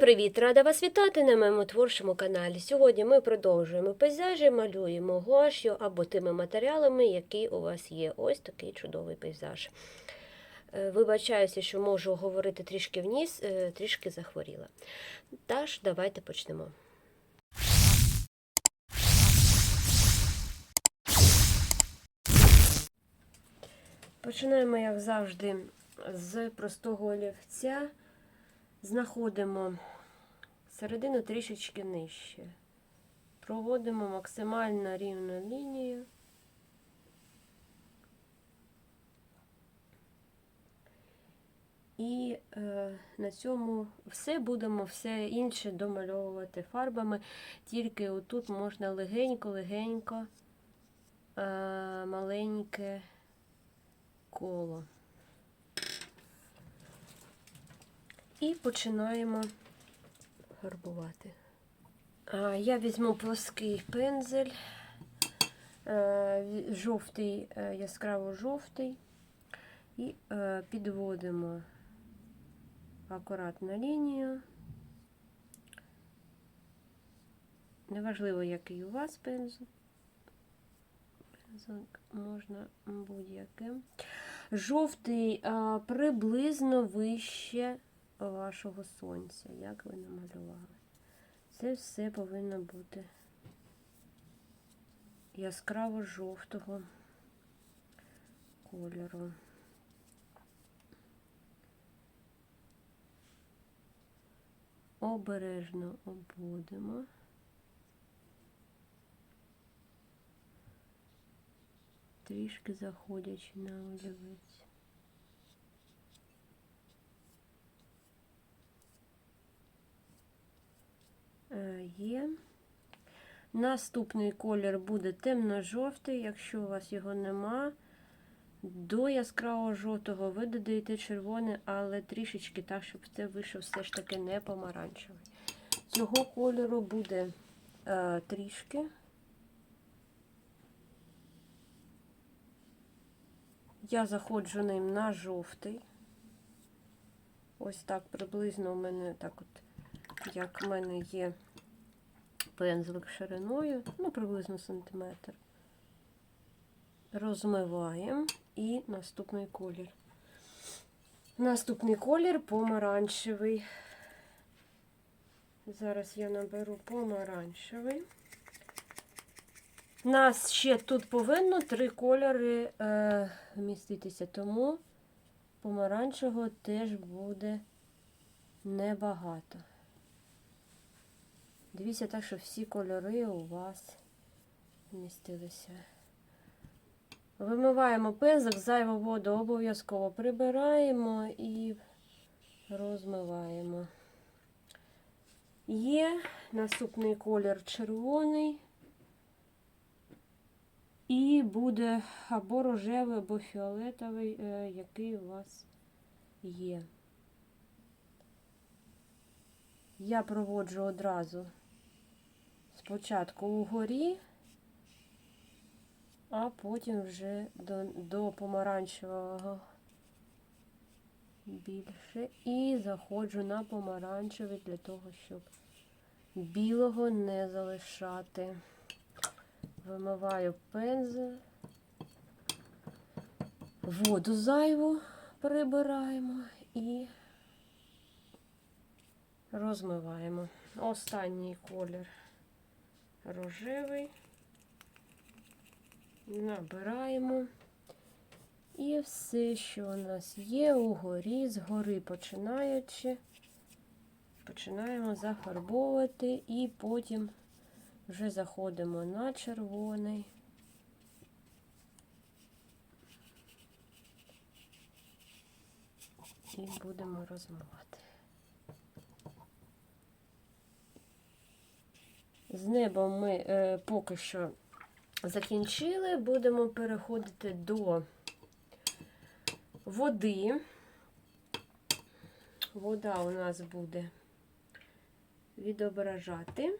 привіт! Рада вас вітати на моєму творчому каналі. Сьогодні ми продовжуємо пейзажі, малюємо гуаш'ю або тими матеріалами, які у вас є. Ось такий чудовий пейзаж. Е, Вибачаюся, що можу говорити трішки вниз, е, трішки захворіла. Тож, давайте почнемо. Починаємо, як завжди, з простого олівця. Знаходимо середину трішечки нижче. Проводимо максимально рівну лінію. І е, на цьому все будемо все інше домальовувати фарбами. Тільки отут можна легенько-легенько е, маленьке коло. І починаємо фарбувати. Я візьму плоский пензель, е, жовтий, е, яскраво жовтий, і е, підводимо акуратно лінію. Неважливо, який у вас. Пензель можна будь-яким. Жовтий приблизно вище вашого сонця, як ви намалювали. Це все повинно бути яскраво жовтого кольору. Обережно обводимо. Трішки заходячи на олівець. Є. Наступний колір буде темно-жовтий, якщо у вас його нема. До яскравого жовтого ви додаєте червоне, але трішечки так, щоб це вийшов все ж таки не помаранчевий. Цього кольору буде е, трішки. Я заходжу ним на жовтий. Ось так приблизно у мене так от, як в мене є пензлик шириною, ну, приблизно сантиметр. Розмиваємо і наступний колір. Наступний колір помаранчевий. Зараз я наберу помаранчевий. У нас ще тут повинно три кольори е, вміститися, тому помаранчевого теж буде небагато. Дивіться так, щоб всі кольори у вас вмістилися. Вимиваємо пензик, зайву воду обов'язково прибираємо і розмиваємо. Є наступний колір червоний. І буде або рожевий, або фіолетовий, е, який у вас є. Я проводжу одразу спочатку угорі, а потім вже до, до помаранчевого більше. І заходжу на помаранчевий для того, щоб білого не залишати. Вимиваю пензель, воду зайву прибираємо і розмиваємо. Останній колір рожевий. Набираємо. І все, що у нас є угорі, згори починаючи, починаємо зафарбовувати і потім вже заходимо на червоний. І будемо розмивати. З небом ми е, поки що закінчили, будемо переходити до води. Вода у нас буде відображати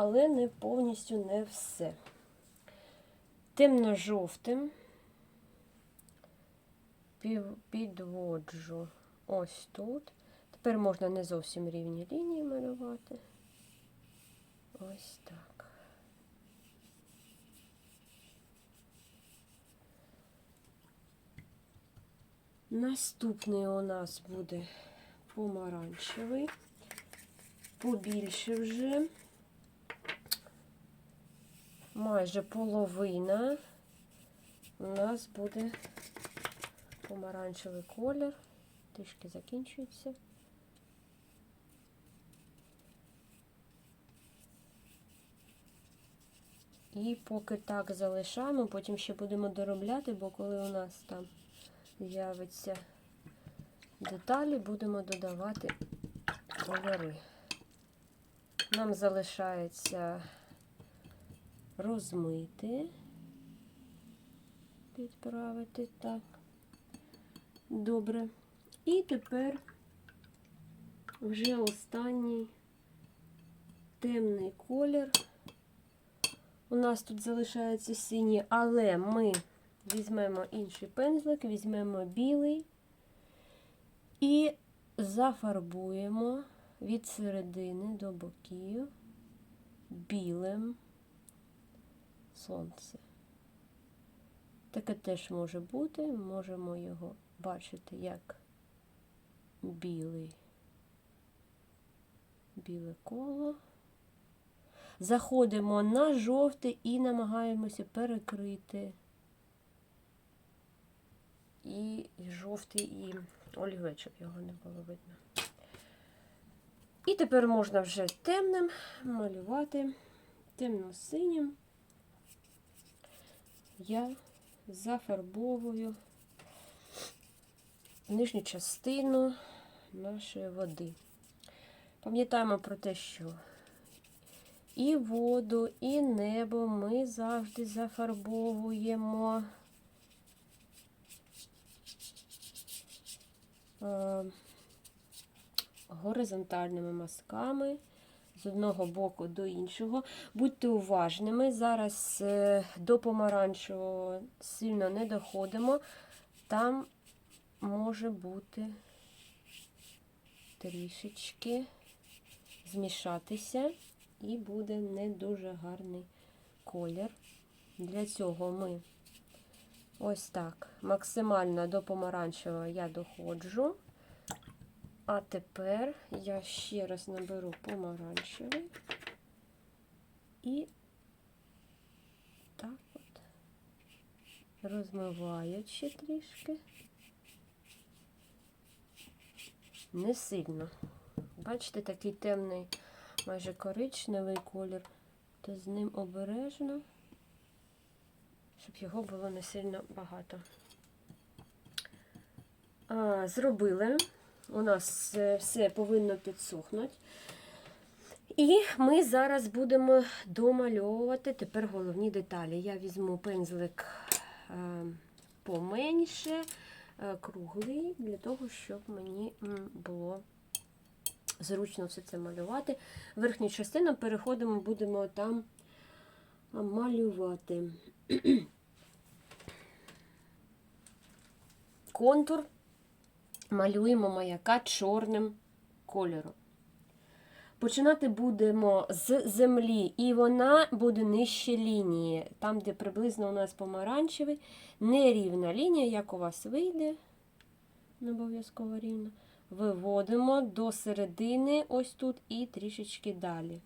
але не повністю не все. Темно-жовтим підводжу ось тут. Тепер можна не зовсім рівні лінії малювати. Ось так. Наступний у нас буде помаранчевий, побільше вже, майже половина у нас буде помаранчевий колір, трішки закінчується. І поки так залишаємо, потім ще будемо доробляти, бо коли у нас там з'явиться деталі, будемо додавати кольори. Нам залишається розмити, підправити так. Добре. І тепер вже останній темний колір. У нас тут залишається синій, але ми візьмемо інший пензлик, візьмемо білий і зафарбуємо від середини до боків білим сонце. Таке теж може бути, можемо його бачити як білий, біле коло. Заходимо на жовтий і намагаємося перекрити і жовтий, і олівечок його не було видно. І тепер можна вже темним малювати темно-синім. Я зафарбовую нижню частину нашої води. Пам'ятаємо про те, що і воду, і небо ми завжди зафарбовуємо. Е, горизонтальними мазками з одного боку до іншого. Будьте уважними, зараз е, до помаранчевого сильно не доходимо, там може бути трішечки змішатися і буде не дуже гарний колір. Для цього ми ось так максимально до помаранчевого я доходжу. А тепер я ще раз наберу помаранчевий і так от, розмиваючи трішки, не сильно. Бачите, такий темний, майже коричневий колір, то з ним обережно, щоб його було не сильно багато. А, Зробили. У нас е, все повинно підсохнути. І ми зараз будемо домальовувати тепер головні деталі. Я візьму пензлик е, поменше, е, круглий, для того, щоб мені було зручно все це малювати. Верхню частину переходимо, будемо там малювати. Контур малюємо маяка чорним кольором. Починати будемо з землі, і вона буде нижче лінії. Там, де приблизно у нас помаранчевий, нерівна лінія, як у вас вийде, не обов'язково рівно. Виводимо до середини, ось тут, і трішечки далі.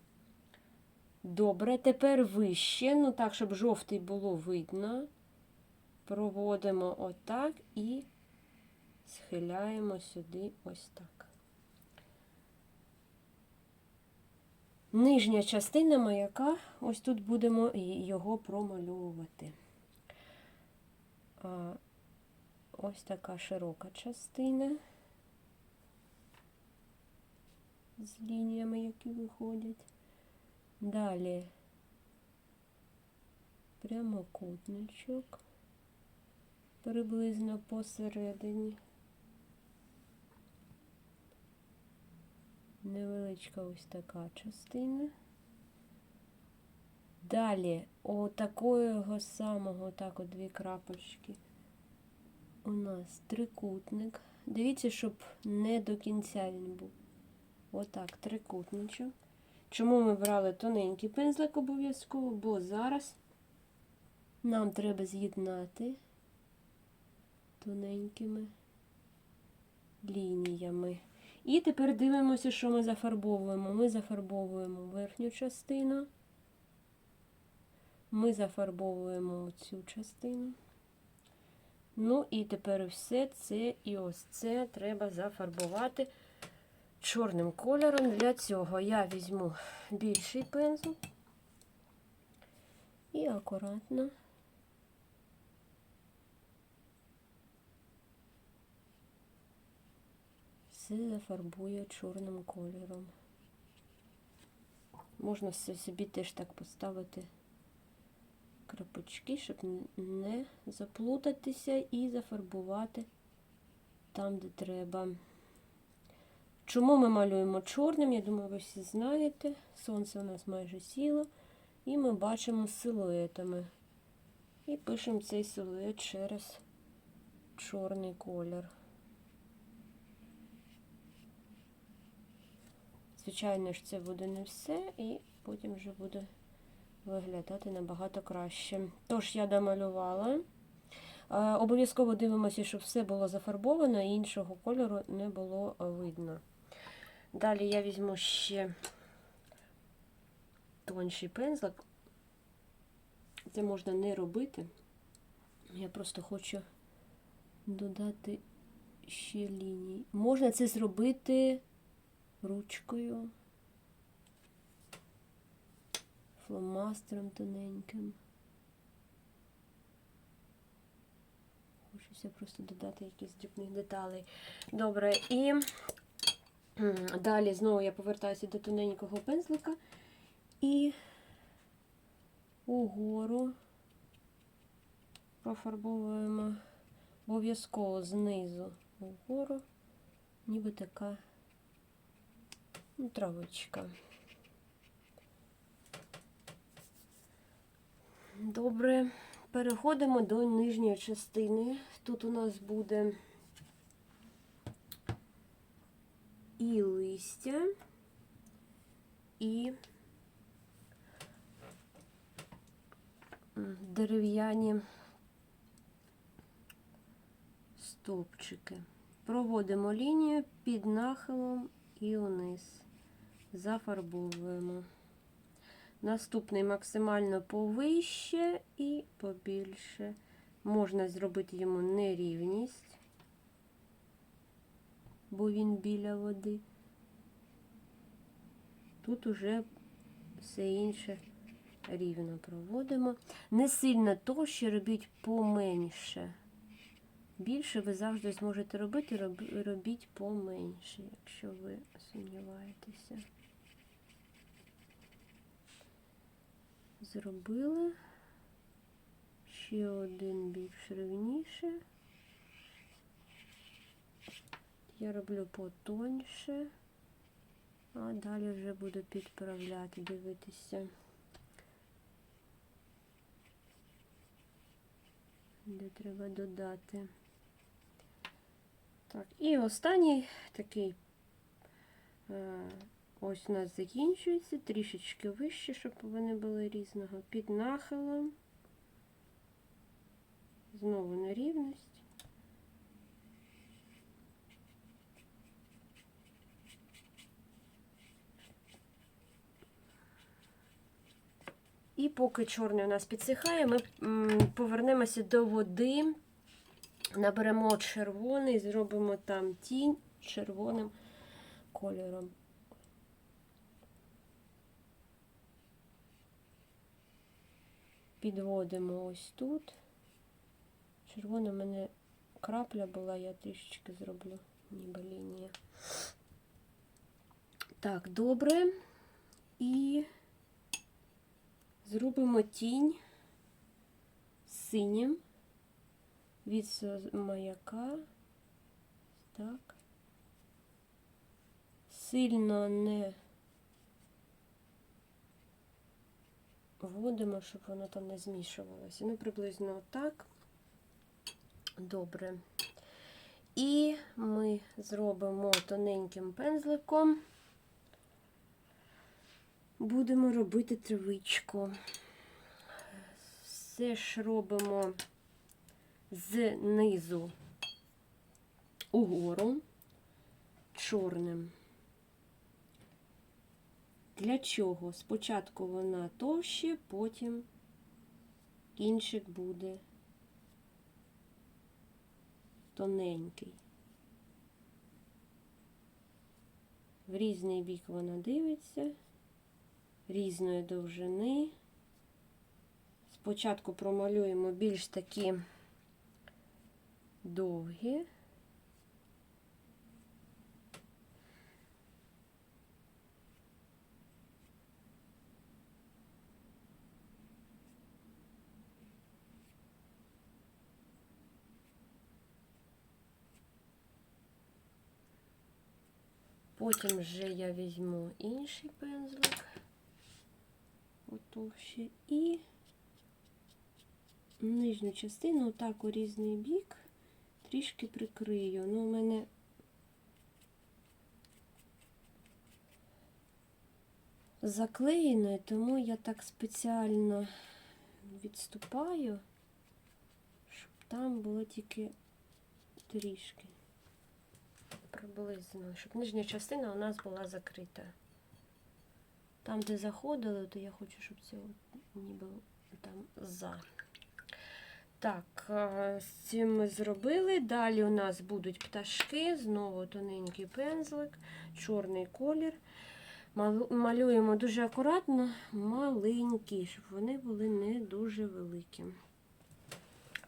Добре, тепер вище, ну так, щоб жовтий було видно. Проводимо отак і схиляємо сюди ось так. Нижня частина маяка, ось тут будемо його промальовувати. Ось така широка частина з лініями, які виходять. Далі прямокутничок приблизно посередині. невеличка ось така частина. Далі, отакого самого, так от дві крапочки, у нас трикутник дивіться, щоб не до кінця він був. Отак, трикутничок. Чому ми брали тоненький пензлик обов'язково? Бо зараз нам треба з'єднати тоненькими лініями. І тепер дивимося, що ми зафарбовуємо. Ми зафарбовуємо верхню частину. Ми зафарбовуємо цю частину. Ну і тепер все це і ось це треба зафарбувати чорним кольором. Для цього я візьму більший пензл і акуратно все зафарбую чорним кольором. Можна собі теж так поставити крапочки, щоб не заплутатися і зафарбувати там, де треба. Чому ми малюємо чорним? Я думаю, ви всі знаєте. Сонце у нас майже сіло, і ми бачимо силуетами. І пишемо цей силует через чорний колір. Звичайно ж, це буде не все, і потім вже буде виглядати набагато краще. Тож я домалювала. Е, Обов'язково дивимося, щоб все було зафарбовано і іншого кольору не було видно. Далі я візьму ще тонший пензлик. Це можна не робити. Я просто хочу додати ще лінії. Можна це зробити ручкою, фломастером тоненьким. Хочеться просто додати якісь дрібних деталей. Добре, і далі знову я повертаюся до тоненького пензлика і угору профарбовуємо обов'язково знизу угору, ніби така ну, травочка. Добре, переходимо до нижньої частини. Тут у нас буде і листя, і дерев'яні стовпчики. Проводимо лінію під нахилом і униз. Зафарбовуємо. Наступний максимально повище і побільше. Можна зробити йому нерівність, бо він біля води. Тут уже все інше рівно проводимо. Не сильно товще робіть поменше. Більше ви завжди зможете робити, робіть поменше, якщо ви сумніваєтеся. Зробили. Ще один більш рівніше. Я роблю потоньше, а далі вже буду підправляти, дивитися. Де треба додати. Так, і останній такий е, ось у нас закінчується, трішечки вище, щоб вони були різного. Під нахилом. Знову нерівність. І поки чорний у нас підсихає, ми повернемося до води, наберемо червоний, зробимо там тінь червоним кольором. Підводимо ось тут. Червона в мене крапля була, я трішечки зроблю, ніби лінія. Так, добре. І зробимо тінь синім від маяка. Так. Сильно не вводимо, щоб воно там не змішувалося. Ну, приблизно так. Добре. І ми зробимо тоненьким пензликом. Будемо робити травичку. Все ж робимо знизу угору чорним. Для чого? Спочатку вона товще, потім кінчик буде тоненький. В різний бік вона дивиться, різної довжини. Спочатку промалюємо більш такі довгі. Потім вже я візьму інший пензлик, потовще, і нижню частину так у різний бік трішки прикрию. Ну, у мене заклеєне, тому я так спеціально відступаю, щоб там було тільки трішки приблизно, щоб нижня частина у нас була закрита. Там, де заходили, то я хочу, щоб це ніби там за. Так, е, з цим ми зробили. Далі у нас будуть пташки, знову тоненький пензлик, чорний колір. Малюємо дуже акуратно, маленькі, щоб вони були не дуже великі.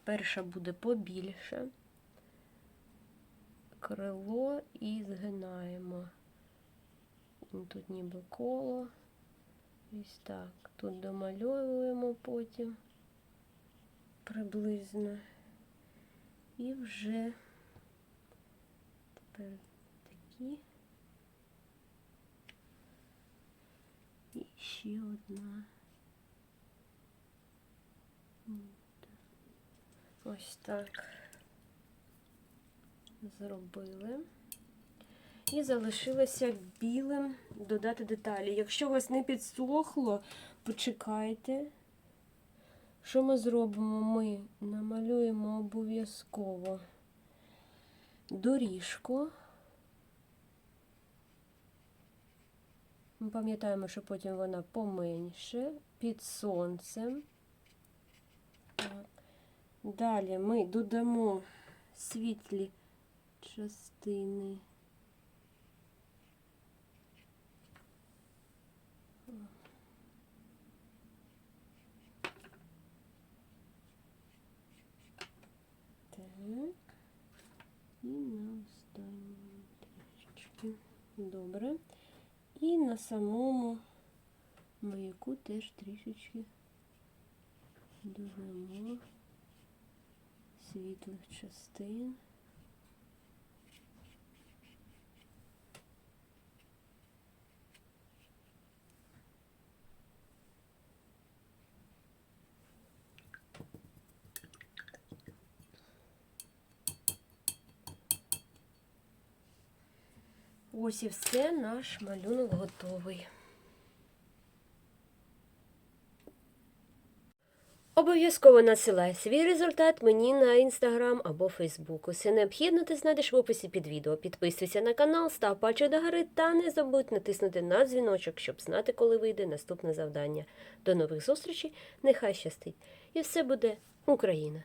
Перша буде побільше крило і згинаємо. Тут ніби коло. Ось так. Тут домальовуємо потім приблизно. І вже тепер такі. І ще одна. Ось так зробили. І залишилося білим додати деталі. Якщо у вас не підсохло, почекайте. Що ми зробимо? Ми намалюємо обов'язково доріжку. Ми пам'ятаємо, що потім вона поменше, під сонцем. Так. Далі ми додамо світлі частини. Так. І на останній трішечки. Добре. І на самому маяку теж трішечки додамо світлих частин. Ось і все, наш малюнок готовий. Обов'язково надсилай свій результат мені на інстаграм або фейсбук. Усе необхідне ти знайдеш в описі під відео. Підписуйся на канал, став пальчик до гори та не забудь натиснути на дзвіночок, щоб знати, коли вийде наступне завдання. До нових зустрічей, нехай щастить! І все буде Україна!